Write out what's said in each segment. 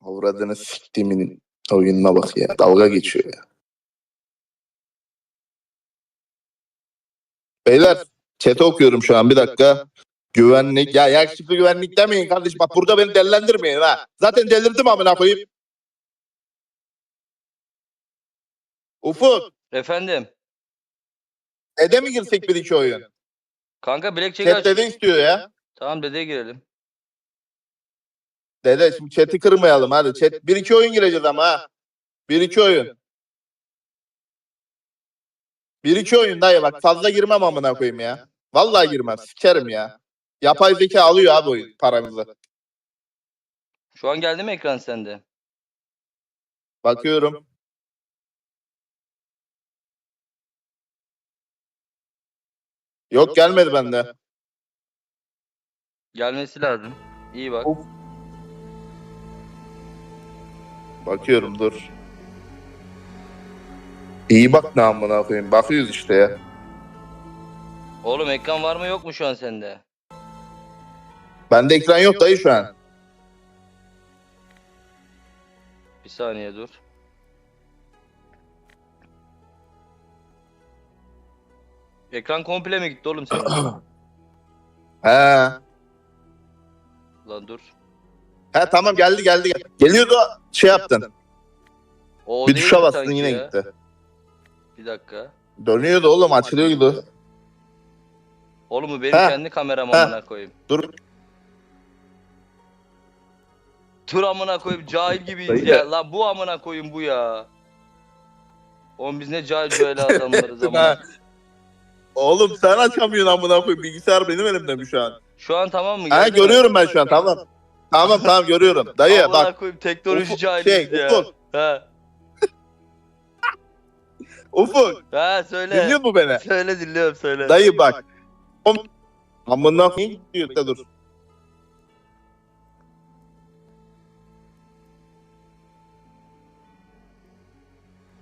Avradını siktimin oyununa bak ya. Dalga geçiyor ya. Beyler chat'i okuyorum şu an bir dakika. Güvenlik. Ya yakışıklı güvenlik demeyin kardeş. Bak burada beni delilendirmeyin ha. Zaten delirdim amına koyayım. Ufuk. Efendim. Ede mi girsek bir iki oyun? Kanka Blackjack Chat aç. dede istiyor ya. Tamam dedeye girelim. Dede şimdi chat'i kırmayalım hadi. Chat bir iki oyun gireceğiz ama ha. Bir iki oyun. Bir iki oyun dayı bak fazla girmem amına koyayım ya. Vallahi girmem sikerim ya. Yapay zeka alıyor abi oyun paramızı. Şu an geldi mi ekran sende? Bakıyorum. Yok gelmedi bende. Gelmesi lazım. İyi bak. Of. Bakıyorum dur. İyi bak ne amına koyayım. Bakıyoruz işte ya. Oğlum ekran var mı yok mu şu an sende? Bende ekran yok dayı şu an. Bir saniye dur. Ekran komple mi gitti oğlum senin? He. Lan dur. He tamam geldi geldi. geldi. Geliyordu şey yaptın. O bir değil tuşa bastın sanki yine ya? gitti. Bir dakika. Dönüyordu oğlum açılıyordu. Oğlum bu benim Heh. kendi kameram Heh. amına koyayım. Dur. Tur amına koyayım cahil gibiyiz Dayı. ya. Lan bu amına koyayım bu ya. Oğlum biz ne cahil cahil adamlarız amına. Ha. Oğlum sen açamıyorsun amına koyayım. Bilgisayar benim elimde mi şu an? Şu an tamam mı? Ha Geldi mi? görüyorum ben şu an tamam. Tamam tamam görüyorum. Dayı Amına bak. koyayım teknoloji Ufuk, şey, ya. Ufuk. He. Ufuk. He söyle. Dinliyor mu beni? Söyle dinliyorum söyle. Dayı bak. Amına koyayım diyor da dur.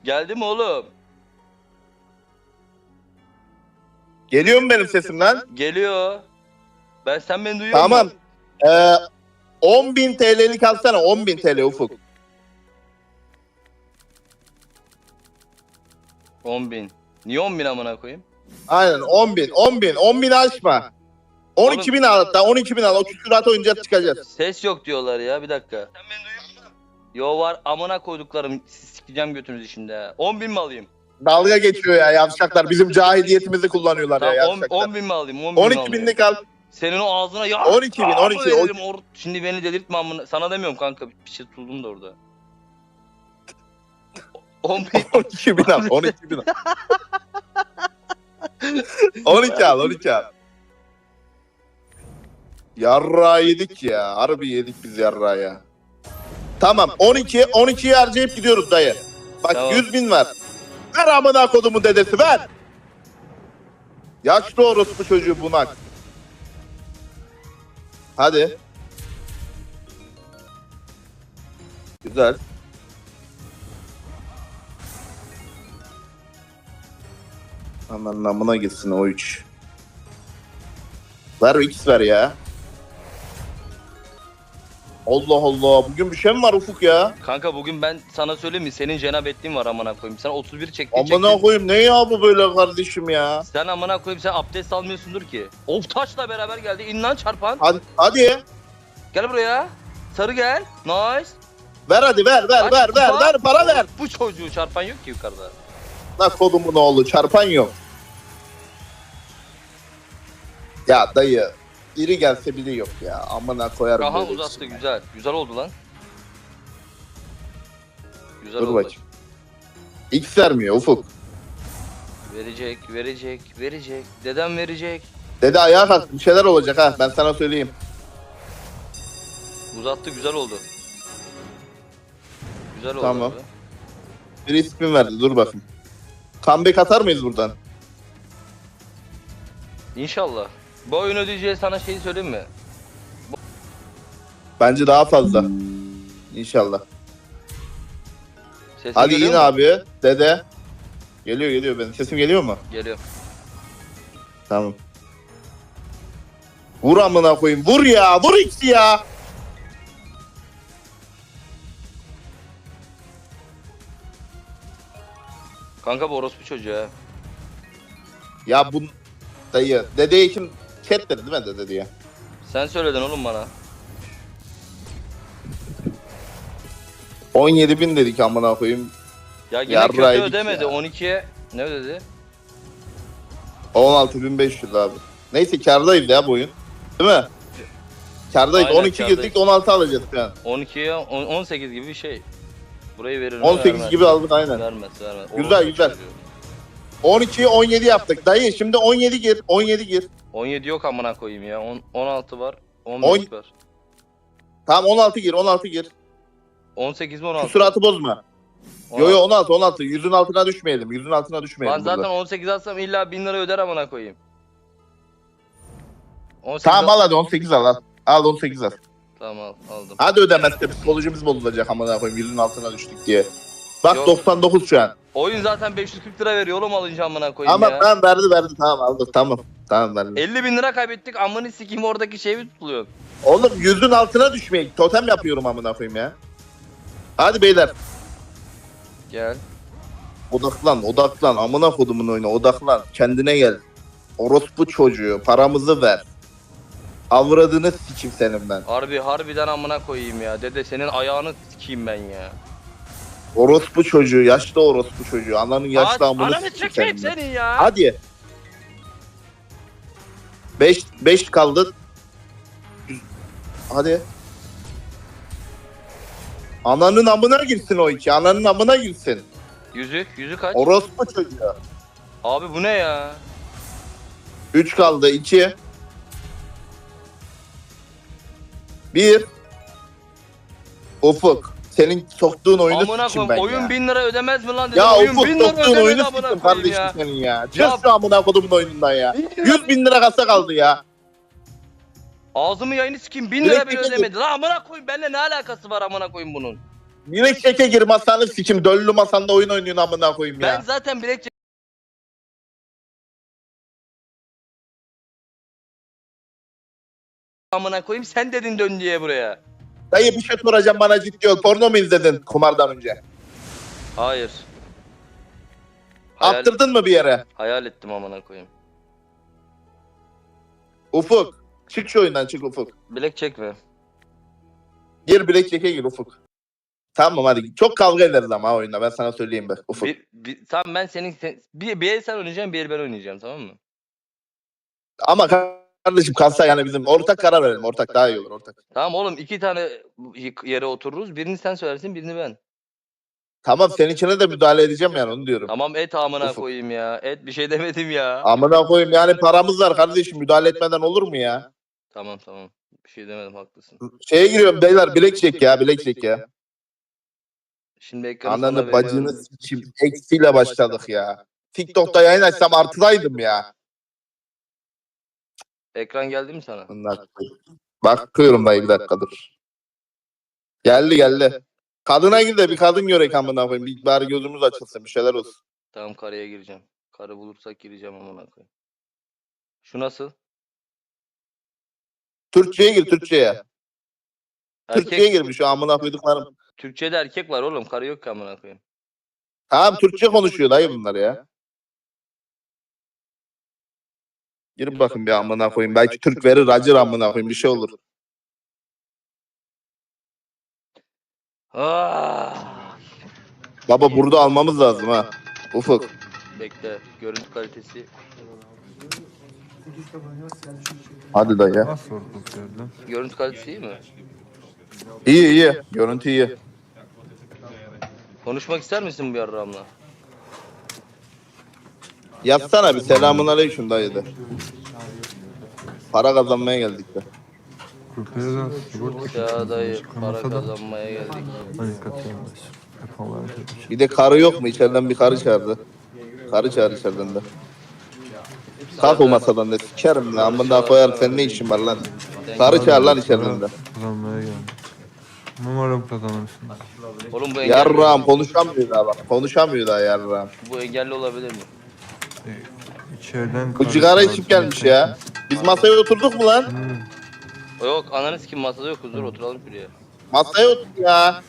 Geldi mi oğlum? Geliyor mu benim sesim lan? Geliyor. Ben sen beni duyuyor Tamam. musun? Ee, 10.000 TL'lik alsana 10.000 TL Ufuk. 10 bin. Niye 10 bin amına koyayım? Aynen 10.000 10.000 10.000 açma. 12.000 al hatta 12.000 al o küsuratı oynayacağız çıkacağız. Ses yok diyorlar ya bir dakika. Sen beni duyuyor musun? Yo var amına koyduklarım sikeceğim götünüzü şimdi ha. 10 bin mi alayım? Dalga geçiyor ya yavşaklar bizim cahiliyetimizi kullanıyorlar ya Tamam 10, yavşaklar. 10 bin mi alayım? 10 bin mi 12 alayım? binlik al. Senin o ağzına ya. 12 bin, Aa, 12, böyle o- dedim, or- Şimdi beni delirtme amına. Sana demiyorum kanka. Bir şey tutuldum da orada. 10 bin. 12 bin al 12 bin al. 12 al 12 al. Yarra yedik ya. Harbi yedik biz yarra ya. Tamam 12 12'yi harcayıp gidiyoruz dayı. Bak Tamam. 100 bin ver. Ver amına kodumun dedesi ver. Yaşlı orospu çocuğu bunak. Hadi. Güzel. Aman namına gitsin o 3. Ver X ver ya. Allah Allah. Bugün bir şey mi var Ufuk ya? Kanka bugün ben sana söyleyeyim mi? Senin cenab ettiğin var amına koyayım. Sen 31 çektin Amına çektin. koyayım ne ya bu böyle kardeşim ya? Sen amına koyayım sen abdest almıyorsundur ki. Of taşla beraber geldi. İn lan çarpan. Hadi, hadi. Gel buraya. Sarı gel. Nice. Ver hadi ver ver Aç, ver ver ver para ver. Bu çocuğu çarpan yok ki yukarıda. La kodumun oğlu çarpan yok. Ya dayı iri gelse biri yok ya. Amına koyarım. Aha böyle uzattı işi. güzel. Güzel oldu lan. Güzel Dur oldu. bakayım. X vermiyor Ufuk. Verecek, verecek, verecek. Dedem verecek. Dede ayağa kalk bir şeyler olacak ha ben sana söyleyeyim. Uzattı güzel oldu. Güzel oldu. Tamam. abi. Bir ismin verdi dur bakayım. Comeback atar mıyız buradan? İnşallah. Bu oyun ödeyeceği sana şeyi söyleyeyim mi? Bence daha fazla. İnşallah. Sesim Hadi geliyor yine abi. Dede. Geliyor geliyor benim. Sesim geliyor mu? Geliyor. Tamam. Vur amına koyayım. Vur ya. Vur ikisi ya. Kanka bu orospu çocuğu ha. Ya bu dayı. Dedeyi kim chat dedi değil mi dede diye. Sen söyledin oğlum bana. 17 bin dedik amına koyayım. Ya yine Yarraydık kötü ödemedi. ya. 12'ye ne ödedi? 16.500 abi. Neyse kardayız ya bu oyun. Değil mi? Kardayız. Aynen, 12 kârdayız. girdik 16 alacağız an. 12'ye on- 18 gibi bir şey. Burayı verir mi? 18 Vermez. gibi aldık aynen. Vermez vermez. Güzel, Orospu güzel. çocuğu. 12'yi 17 yaptık. Dayı şimdi 17 gir. 17 gir. 17 yok amına koyayım ya. On- 16 var. 15 On- var. Tamam 16 gir 16 gir. 18 mi Şu 16? suratı bozma. Yo yo 16 16. Yüzün altına düşmeyelim. Yüzün altına düşmeyelim Ben zaten burada. 18 alsam illa 1000 lira öder amına koyayım. 18 Tamam al hadi 18 al al. Al 18 al. Tamam al, aldım. Hadi ödemezse psikolojimiz bozulacak amına koyayım yüzün altına düştük diye. Bak Yok. 99 şu an. Oyun zaten 540 lira veriyor oğlum alınca amına koyayım Ama ya. tamam verdi verdi tamam aldık tamam. Tamam verdi. 50 bin lira kaybettik amını sikeyim oradaki şey mi tutuluyor? Oğlum yüzün altına düşmeyin. Totem yapıyorum amına koyayım ya. Hadi beyler. Gel. Odaklan odaklan. Amına kodumun oyuna odaklan. Kendine gel. Orospu çocuğu. Paramızı ver. Avradını sikim senin ben. Harbi harbiden amına koyayım ya. Dede senin ayağını sikeyim ben ya. Orospu çocuğu. Yaşlı orospu çocuğu. Ananın yaşlı Aa, amını Ananı sikim senin ben. senin ya. Hadi. 5 5 kaldı. Hadi. Ananın amına girsin o iki. Ananın amına girsin. Yüzük, yüzük kaç? Orospu çocuğu. Abi bu ne ya? 3 kaldı. 2 1 Ufuk. Senin soktuğun oyunu amına koyayım ben oyun ya. 1000 lira ödemez mi lan dedim. Ya oyun Ufuk 1000 lira soktuğun ödemedi oyunu amına koyayım kardeşim ya. senin ya. Çık Ya- şu amına kodumun oyunundan ya. 100 bin lira kasa kaldı ya. Ağzımı yayını sikeyim 1000 Direkt lira bile dikkat et. ödemedi. Lan amına koyayım benimle ne alakası var amına koyayım bunun? Yine çeke gir masanı sikim. Döllü masanda oyun oynuyorsun amına koyayım Ben ya. zaten bilek amına koyayım sen dedin dön diye buraya. Dayı bir şey soracağım bana ciddi ol. Porno mu izledin kumardan önce? Hayır. Hayal, Attırdın mı bir yere? hayal ettim amına koyayım. Ufuk. Çık şu oyundan çık Ufuk. Bilek çekme. Gir bilek çeke gir Ufuk. Tamam hadi. Çok kavga ederiz ama ha oyunda ben sana söyleyeyim be Ufuk. Bir, bir, tamam ben senin sen, bir, bir el sen oynayacaksın bir el ben oynayacağım tamam mı? Ama kardeşim kalsa yani bizim ortak karar verelim. Ortak daha iyi olur ortak. Tamam oğlum iki tane yere otururuz. Birini sen söylersin birini ben. Tamam senin içine de müdahale edeceğim yani onu diyorum. Tamam et amına Ufuk. koyayım ya. Et bir şey demedim ya. Amına koyayım yani paramız var kardeşim müdahale etmeden olur mu ya? Tamam tamam. Bir şey demedim haklısın. Şeye giriyorum beyler bilek çek ya bilek çek ya. Şimdi ekranı Ananı bacını sikim. Eksiyle başladık ya. TikTok'ta yayın açsam artıdaydım ya. Ekran geldi mi sana? Bunlar. Bakıyorum dayı bir dakika dur. Geldi geldi. Kadına gir de bir kadın görek amına koyayım. Bir bari gözümüz açılsın bir şeyler olsun. Tamam karıya gireceğim. Karı bulursak gireceğim amına koyayım. Şu nasıl? Türkçe'ye gir Türkçe'ye. Türkçe'ye Erkek, girmiş şu amına koyduklarım. Türkçe'de erkek var oğlum. Karı yok ki amına koyayım. Tamam Türkçe konuşuyor dayı bunlar ya. Gir bakın bir amına koyayım. Belki Türk verir acır amına koyayım bir şey olur. Ah! Baba burada almamız lazım ha. Ufuk. Bekle. Görüntü kalitesi. Hadi dayı. Nasıl yerden? Görüntü kalitesi iyi mi? İyi iyi. Görüntü iyi. Konuşmak ister misin bu yarramla? Yazsana bir selamun aleyküm dayı de. Para kazanmaya geldik de. Sigorta Ya dayı para kazanmaya geldik. hani katılmış. Bir de karı yok mu? İçeriden bir karı çağırdı. Karı çağır içeriden de. Kalk o masadan de sikerim lan. Amına koyar senin ne işin var lan? Karı çağır lan içeriden de. Kazanmaya geldim. Umarım kazanırsın. Oğlum bu engelli, Yarram konuşamıyor daha bak. Konuşamıyor daha yarram. bu engelli olabilir mi? İçeriden Bu sigara içip gelmiş ya. Biz masaya oturduk mu lan? Hmm. Yok ananı kim masada yok dur oturalım şuraya. Masaya oturduk ya.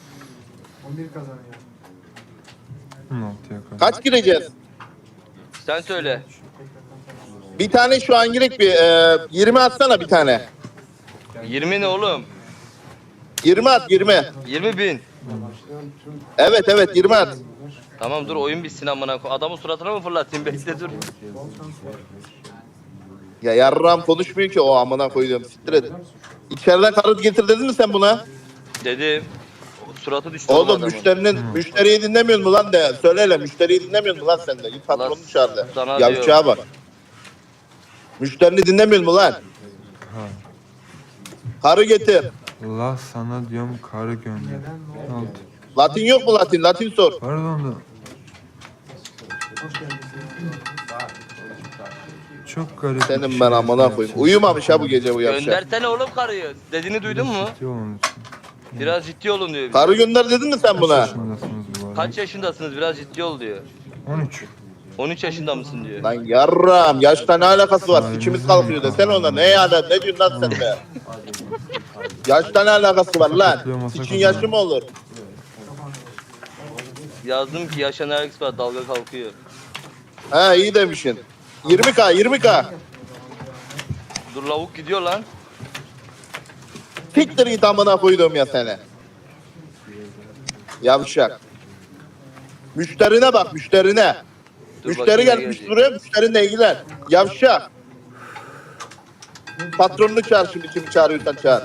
16'ya kadar. Kaç gireceğiz? Sen söyle. Bir tane şu an girek bir e, 20 atsana bir tane. 20 ne oğlum? 20 at 20. 20 bin. Evet evet 20 at. Tamam dur oyun bitsin amına koy. Adamın suratına mı fırlatayım bekle dur. Ya yarram konuşmuyor ki o amına koyduğum siktir et. İçeriden karı getir dedin mi sen buna? Dedim. Suratı düştü oğlum Oğlum adamın. müşterinin müşteriyi dinlemiyor mu lan de? Söyle hele müşteriyi dinlemiyor mu lan sen de? Git patronu Lan çağırdı. sana Yavşağa bak. Müşterini dinlemiyor mu lan? Ha. Karı getir. La sana diyorum karı gönder. Ne oldu? Latin yok mu Latin? Latin sor. Pardon da. Çok garip. bir Senin şey ben amına koyayım. Uyumamış ha bu gece bu yavşak. Göndersene oğlum karıyı. Dediğini duydun mu? Ciddi olun lütfen. Biraz ciddi olun diyor. bize. Karı gönder dedin mi sen buna? yaşındasınız bu arada? Kaç yaşındasınız biraz ciddi ol diyor. 13. 13 yaşında mısın diyor. Lan yarram yaşta ne alakası var? İkimiz kalkıyor desene ona. Ne yani? Ne diyorsun lan sen be? Yaşta ne alakası var lan? İçin yaşı mı olur? Yazdım ki yaşayan herkes var dalga kalkıyor. He iyi demişsin. 20k 20k. Dur lavuk gidiyor lan. Siktir git amına koydum ya seni. Yavşak. Müşterine bak müşterine. Dur Müşteri bakayım gelmiş gelecek. buraya müşterinle ilgilen. Yavşak. Patronunu çağır şimdi kimi çağırıyorsan çağır.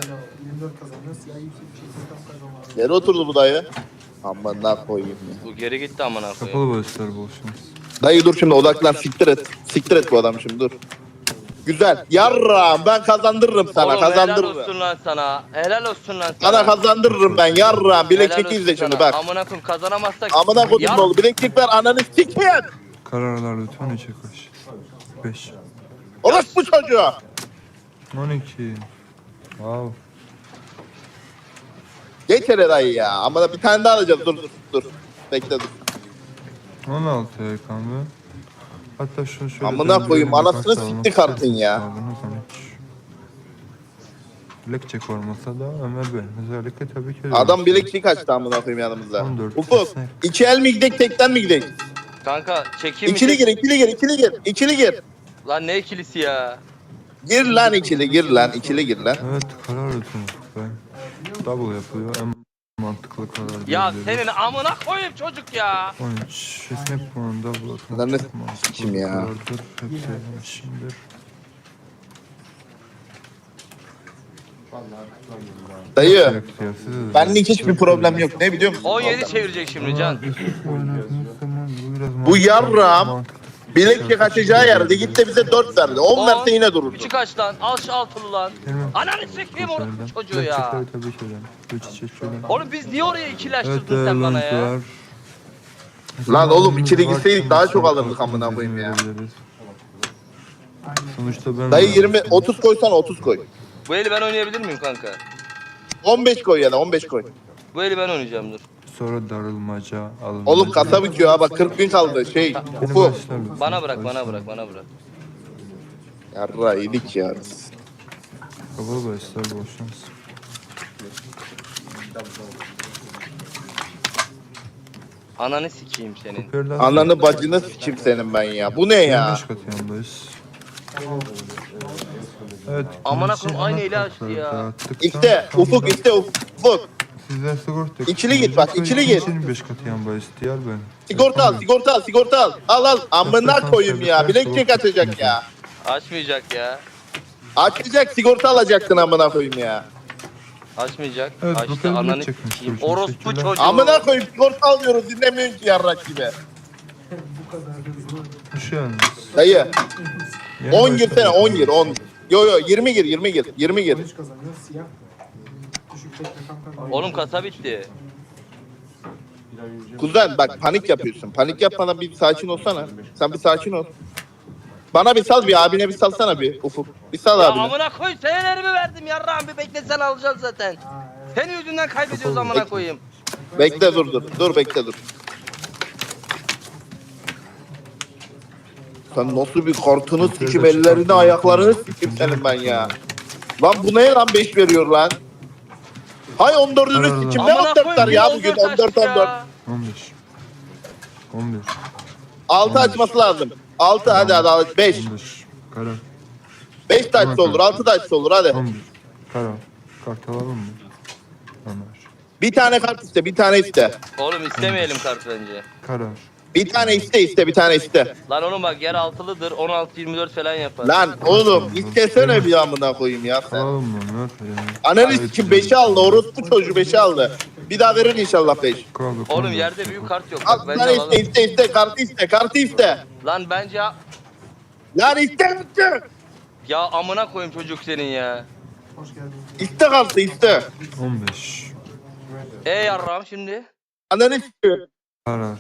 Yere oturdu bu dayı. Amına koyayım ya. Bu geri gitti amına koyayım. Kapalı bahisler bol şans. Dayı dur şimdi odaklan siktir et. Siktir et bu adam şimdi dur. Güzel. Yarram ben kazandırırım sana Oğlum helal kazandırırım. olsun lan sana. Helal olsun lan sana. Sana kazandırırım ben yarram. Bilek Helal izle olsun şimdi sana. bak. Amına koyayım kazanamazsak. Amına koydum Yar- ne oldu? Bileklik ver ananı sikeyim. Kararlar lütfen 3'e koş. 5. Orospu çocuğu. 12. Wow. Geç dayı ya. Ama bir tane daha alacağız. Dur dur dur. Bekle dur. 16 kaldı. Hatta şunu şöyle... Amına döndürelim, koyayım, bir anasını almak sikti kartın ya. aldınız 13. Blackjack olmasa da Ömer Bey. Özellikle tabii ki... Adam bileklik açtı amına koyayım yanımızda. 14 Ufuk. iki el mi gidek tekten mi gidek? Kanka çekeyim mi? İkili gir ikili gir ikili gir. İkili gir. Lan ne ikilisi ya? Gir lan ikili gir lan. ikili gir lan. Evet karar lütfen Ufuk Bey. Double yapılıyor. En mantıklı karar. Ya senin amına koyayım çocuk ya. 13. Resmi puan double atmak Lan ne çok mantıklı s**kim ya? karardır. Hepsi yanlışımdır. Dayı. Yok ya, size de- Benlik hiçbir problem yok. Ne biliyor musun? 17 çevirecek şimdi Can. Üst bu biraz mantıklı- yarram mantıklı. Bileklik açacağı yerde gitti bize 4 verdi. 10 On. verse yine dururdu. Üçü kaç lan? Al şu altılı lan. Ananı sikeyim orospu çocuğu ya. Tabii ki. Oğlum biz niye oraya ikileştirdin sen bana ya? Lan oğlum, Var gitseydik daha çok alırdık amına koyayım ya. Sonuçta ben Dayı 20 30 koysan 30 koy. Bu eli ben oynayabilir miyim kanka? 15 koy ya da 15 koy. Bu eli ben oynayacağım dur. Sonra darılmaca alınmaca. Oğlum kasa bitiyor ha bak 40 bin kaldı şey. Başlarız. Bana bırak bana bırak bana bırak. Yarra yedik ya. Kapalı başlar bol şans. Ananı sikeyim senin. Ananı bacını sikim senin ben ya. Bu ne ya? 25 kat yanındayız. Evet. Amına koyayım, aynı eli açtı ya. İşte Ufuk işte Ufuk. Sizler sigorta İkili git bak, ikili git. 25 kat yanındayız diğer ben. Sigorta al sigorta al sigorta al. Al al. Amına koyayım ya. Bileklik açacak ya. Açmayacak ya. Açacak sigorta alacaktın amına koyayım ya. Açmayacak. Evet, Açtı bakalım ne ananı çekmiş sikeyim. çocuk, Orospu teşekkürler. çocuğu. Amına koyayım sigorta alıyoruz dinlemiyorsun ki yarrak gibi. Hoş geldiniz. Dayı Yeni 10 girsene başladık. 10 gir 10. Yo yo 20 gir 20 gir 20 gir. 13 kazanıyor siyah. Düşük tekne Oğlum kasa bitti. Kuzen bak panik yapıyorsun. Panik yapmadan bir sakin olsana. Sen bir sakin ol. Bana bir sal bir abine bir salsana bir Ufuk. Bir sal Ya abine. amına koy senelerimi verdim yarrağım bir beklesen alacaksın zaten. Senin yüzünden kaybediyoruz amına koyayım. Bekle dur dur. Dur bekle dur. Sen nasıl bir kartını sikim ellerini ayaklarını sikim senin ben ya. Lan bu ne lan 5 veriyor lan. Hay 14'ünü sikim ne Amına 14'ler koyayım ya bugün 14 14 14. ya. 15. 11. 6 açması lazım. 6 hadi hadi 5. 11. Kara. 5 de açsa olur 6 da açsa olur hadi. 11. Kara. Kart alalım mı? Ömer. Bir tane kart iste bir tane iste. Oğlum istemeyelim kart bence. Karar. Bir tane iste iste bir tane iste. Lan oğlum bak yer altılıdır 16-24 falan yapar. Lan oğlum istesene bir amına koyayım ya sen. Alalım mı Ömer? Yani. Analiz için 5'i aldı orospu çocuğu 5'i aldı. Bir daha verir inşallah 5. Kaldık, Oğlum 14. yerde büyük kart yok. Al Bak bir bence tane iste alalım. iste iste kartı iste kartı iste. Lan bence Lan iste iste. ya amına koyayım çocuk senin ya. Hoş geldin. İste kartı iste. 15. E yarram şimdi. Analiz istiyor. Karar.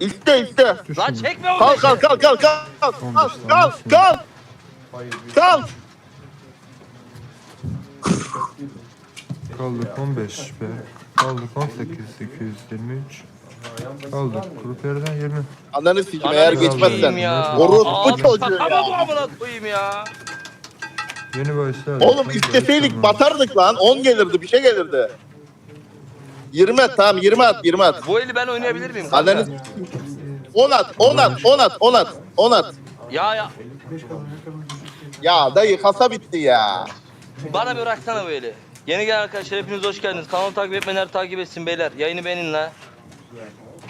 İste iste. Lan çekme onu. Kalk kalk kalk kalk kalk. Kalk kalk kalk. Kalk. Kaldık 15 be. Kaldık 18 823. Kaldık grup yerden 20. Ananı sikim eğer geçmezsen. ya. Orospu çocuğu ya. Ama bu amına koyayım ya. Yeni başlar. Oğlum isteseydik batardık lan. 10 gelirdi bir şey gelirdi. 20 at tamam 20 at 20 at. Bu eli ben oynayabilir miyim? kanka? Ananı 10 at 10 at 10 at 10 at 10 at. Ya ya 5 kadın yakın düşük tek. Ya dayı kasa bitti ya. bana bir bıraksana bu eli. Yeni gelen arkadaşlar hepiniz hoş geldiniz. Kanalı takip etmeyenler takip etsin beyler. Yayını beğenin la.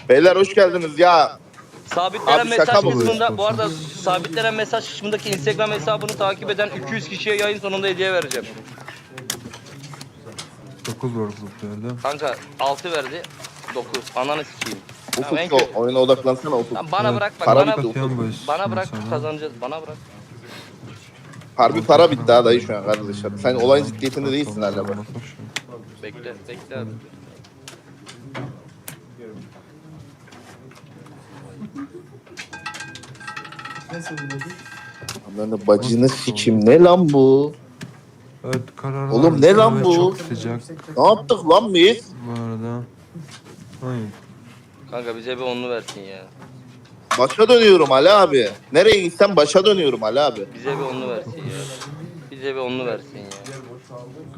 Beyler hoş geldiniz ya. Sabitlenen Abi şaka mesaj mı bu? kısmında bu arada sabitlenen mesaj kısmındaki Instagram hesabını takip eden 200 kişiye yayın sonunda hediye vereceğim. 9 var gruplarda. Kanka 6 verdi. 9. Ananı sikeyim. En Ufuk kötü. o- oyuna odaklansana Ufuk. Lan bana Evet, bırak bak para bana bitti. Bana bırak kazanacağız. Bana bırak. Harbi para bitti ha dayı şu an kardeşler. Sen olayın ciddiyetinde değilsin hala bak. Bekle bekle abi. De bacını sikim ne lan bu? Evet karar Oğlum ne lan bu? Çok sıcak. Ne yaptık lan biz? bu arada. Hayır. Kanka bize bir onlu versin ya. Başa dönüyorum Ali abi. Nereye gitsem başa dönüyorum Ali abi. Bize bir onlu versin ya. Bize bir onlu versin ya.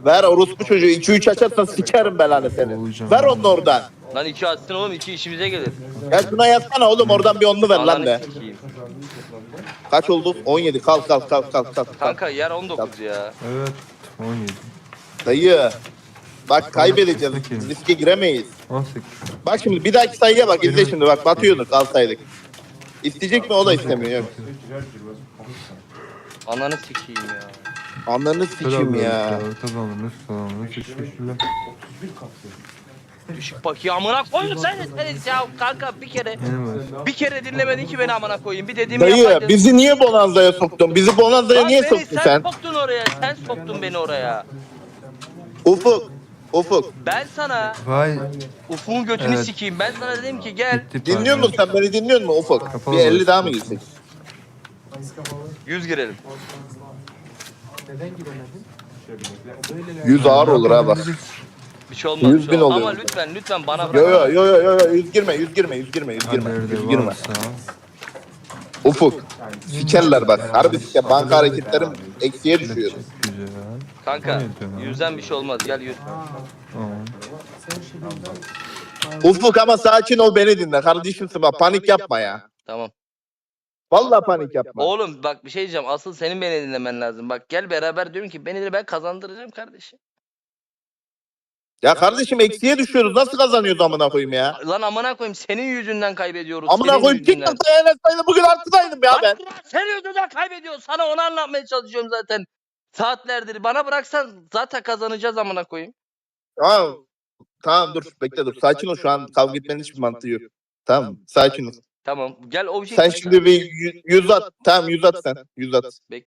Ver orospu çocuğu 2-3 açarsan sikerim belanı seni. Olacağım. Ver onu oradan. Lan iki atsın oğlum iki işimize gelir. Ya şuna yazsana oğlum oradan bir onlu ver lan Ananı de. sikeyim. Kaç oldu? 17. Kalk kalk kalk kalk kalk. Kanka yer 19 ya. Evet 17. Dayı. Bak kaybedeceğiz. Peki. Riske giremeyiz. 18. Bak şimdi bir dahaki sayıya bak. izle şimdi bak. Batıyorduk kalsaydık. İsteyecek mi o da istemiyor. Yok. Ananı sikeyim ya. Anlarını sikim ya. Kazanırız kazanırız. Teşekkürler. Düşük bak ya amına koyun sen sen ya kanka bir kere bir kere dinlemedin ki beni amına koyayım. Bir dediğimi Dayı yapaydın. bizi niye Bonanza'ya soktun? Bizi Bonanza'ya Lan niye beni soktun sen? soktun oraya. Sen soktun beni oraya. Ufuk. Ufuk. Ben sana Vay. Ufuk'un götünü Evet. sikeyim. Ben sana dedim ki gel Gitti Dinliyor musun sen beni dinliyor musun Ufuk? Kapalı Bir 50 boş. daha mı girsek? Mayıs kapalı. 100 girelim. Neden giremedin? Böyle 100 ağır olur ha bak. Bir şey olmaz. Yüz bir şey bin olmaz. oluyor. Ama lütfen lütfen bana Yo bırak. yo yo yo yo 100 girme 100 girme 100 girme 100 girme 100 girme 100 Haberde girme. Ufuk. Sikerler bak. Harbi siker. Banka hareketlerim eksiye düşüyor. Güzel. Kanka yüzden bir şey olmaz. Gel yüz. Tamam. Ufuk ama sakin ol beni dinle. Kardeşimsin bak panik yapma ya. Tamam. Vallahi panik yapma. Oğlum bak bir şey diyeceğim. Asıl senin beni dinlemen lazım. Bak gel beraber diyorum ki beni de ben kazandıracağım kardeşim. Ya kardeşim eksiye düşüyoruz. Nasıl kazanıyoruz amına koyayım ya? Lan amına koyayım senin yüzünden kaybediyoruz. Amına senin koyayım yüzünden. TikTok'ta bugün artıdaydım ya ben. Senin yüzünden kaybediyoruz. Sana onu anlatmaya çalışıyorum zaten. Saatlerdir. Bana bıraksan zaten kazanacağız amına koyayım. Tamam. Tamam dur bekle dur. Sakin ol şu an kavga etmenin hiçbir mantığı yok. Tamam sakin ol. Tamam. Gel obje. Sen şimdi bir yü- yüz at. Tamam yüz at sen. Yüz at. Bek